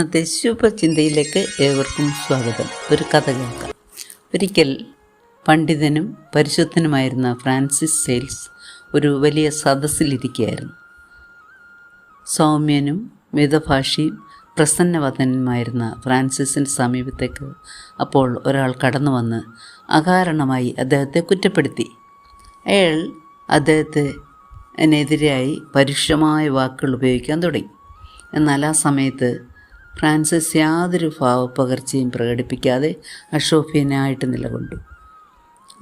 ഇന്നത്തെ ശുഭചിന്തയിലേക്ക് ഏവർക്കും സ്വാഗതം. ഒരു കഥ കേൾക്കാം. ഒരിക്കൽ പണ്ഡിതനും പരിശുദ്ധനുമായിരുന്ന ഫ്രാൻസിസ് സെയിൽസ് ഒരു വലിയ സദസ്സിലിരിക്കുകയായിരുന്നു. സൗമ്യനും മിതഭാഷിയും പ്രസന്നവദനുമായിരുന്ന ഫ്രാൻസിസിന്റെ സമീപത്തേക്ക് അപ്പോൾ ഒരാൾ കടന്നു വന്ന് അകാരണമായി അദ്ദേഹത്തെ കുറ്റപ്പെടുത്തി. അയാൾ അദ്ദേഹത്തെ എതിരായി പരുഷമായ വാക്കുകൾ ഉപയോഗിക്കാൻ തുടങ്ങി. എന്നാൽ ആ സമയത്ത് ഫ്രാൻസിസ് യാതൊരു ഭാവപ്പകർച്ചയും പ്രകടിപ്പിക്കാതെ അക്ഷോഭ്യനായിട്ട് നിലകൊണ്ടു.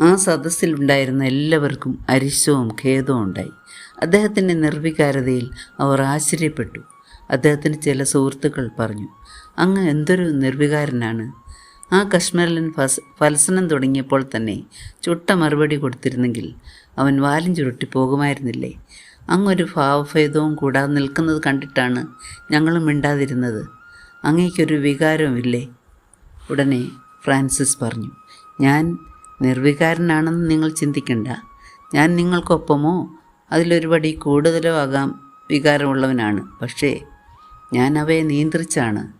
ആ സദസ്സിലുണ്ടായിരുന്ന എല്ലാവർക്കും അരിശവും ഖേദവും ഉണ്ടായി. അദ്ദേഹത്തിന്റെ നിർവികാരതയിൽ അവർ ആശ്ചര്യപ്പെട്ടു. അദ്ദേഹത്തിന് ചില സുഹൃത്തുക്കൾ പറഞ്ഞു അങ്ങ് എന്തൊരു നിർവികാരനാണ്. ആ കശ്മീരിലൻ ഫലസനം തുടങ്ങിയപ്പോൾ തന്നെ ചുട്ട മറുപടി കൊടുത്തിരുന്നെങ്കിൽ അവൻ വാലും ചുരുട്ടി പോകുമായിരുന്നില്ലേ? അങ്ങൊരു ഭാവഭേദവും കൂടാതെ നിൽക്കുന്നത് കണ്ടിട്ടാണ് ഞങ്ങളും മിണ്ടാതിരുന്നത്. അങ്ങേക്കൊരു വികാരമില്ലേ ഉടനെ ഫ്രാൻസിസ് പറഞ്ഞു ഞാൻ നിർവികാരനാണെന്ന് നിങ്ങൾ ചിന്തിക്കണ്ട. ഞാൻ നിങ്ങൾക്കൊപ്പമോ? അതിലൊരുപടി കൂടുതലോ ആകാം വികാരമുള്ളവനാണ്. പക്ഷേ ഞാൻ അവയെ നിയന്ത്രിച്ചാണ്.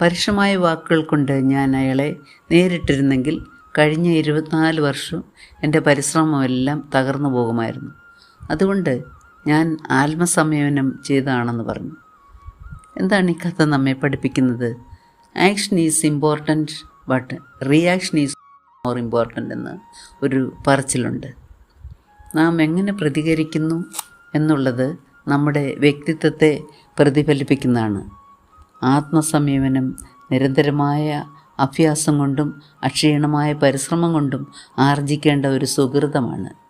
പരുഷമായ വാക്കുകൾ കൊണ്ട് ഞാൻ അയാളെ നേരിട്ടിരുന്നെങ്കിൽ കഴിഞ്ഞ ഇരുപത്തിനാല് വർഷം എന്റെ പരിശ്രമമെല്ലാം തകർന്നു പോകുമായിരുന്നു. അതുകൊണ്ട് ഞാൻ ആത്മസംയമനം ചെയ്തതാണെന്ന് പറഞ്ഞു. എന്താണ് ഈ കഥ നമ്മെ പഠിപ്പിക്കുന്നത്? Action is important but reaction is more important എന്ന് ഒരു പറച്ചിലുണ്ട്. നാം എങ്ങനെ പ്രതികരിക്കുന്നു എന്നുള്ളത് നമ്മുടെ വ്യക്തിത്വത്തെ പ്രതിഫലിപ്പിക്കുന്നതാണ്. ആത്മസംയമനം നിരന്തരമായ അഭ്യാസം കൊണ്ടും അക്ഷീണമായ പരിശ്രമം കൊണ്ടും ആർജിക്കേണ്ട ഒരു സുഹൃതമാണ്.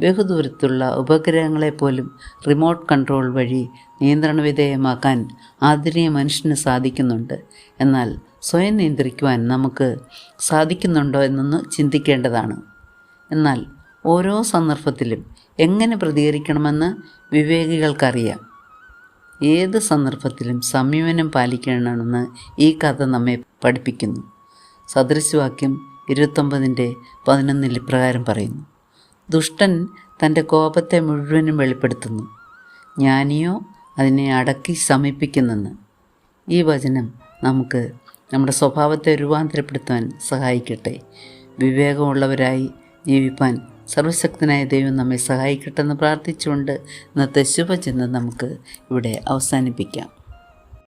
ബഹുദൂരത്തുള്ള ഉപഗ്രഹങ്ങളെപ്പോലും റിമോട്ട് കൺട്രോൾ വഴി നിയന്ത്രണ വിധേയമാക്കാൻ ആധുനിക മനുഷ്യന് സാധിക്കുന്നുണ്ട്. എന്നാൽ സ്വയം നിയന്ത്രിക്കുവാൻ നമുക്ക് സാധിക്കുന്നുണ്ടോ എന്നൊന്ന് ചിന്തിക്കേണ്ടതാണ്. എന്നാൽ ഓരോ സന്ദർഭത്തിലും എങ്ങനെ പ്രതികരിക്കണമെന്ന് വിവേകികൾക്കറിയാം. ഏത് സന്ദർഭത്തിലും സംയമനം പാലിക്കണമെന്ന് ഈ കഥ നമ്മെ പഠിപ്പിക്കുന്നു. സദൃശവാക്യം ഇരുപത്തൊമ്പതിന്റെ പതിനൊന്നിൽ ഇപ്രകാരം പറയുന്നു. ദുഷ്ടൻ തന്റെ കോപത്തെ മുഴുവനും വെളിപ്പെടുത്തുന്നു. ജ്ഞാനിയോ അതിനെ അടക്കി ശമിപ്പിക്കുന്നെന്ന് ഈ വചനം നമുക്ക് നമ്മുടെ സ്വഭാവത്തെ രൂപാന്തരപ്പെടുത്താൻ സഹായിക്കട്ടെ. വിവേകമുള്ളവരായി ജീവിപ്പാൻ സർവശക്തനായ ദൈവം നമ്മെ സഹായിക്കട്ടെ എന്ന് പ്രാർത്ഥിച്ചുകൊണ്ട് ഇന്നത്തെ ശുഭചിന്ത നമുക്ക് ഇവിടെ അവസാനിപ്പിക്കാം.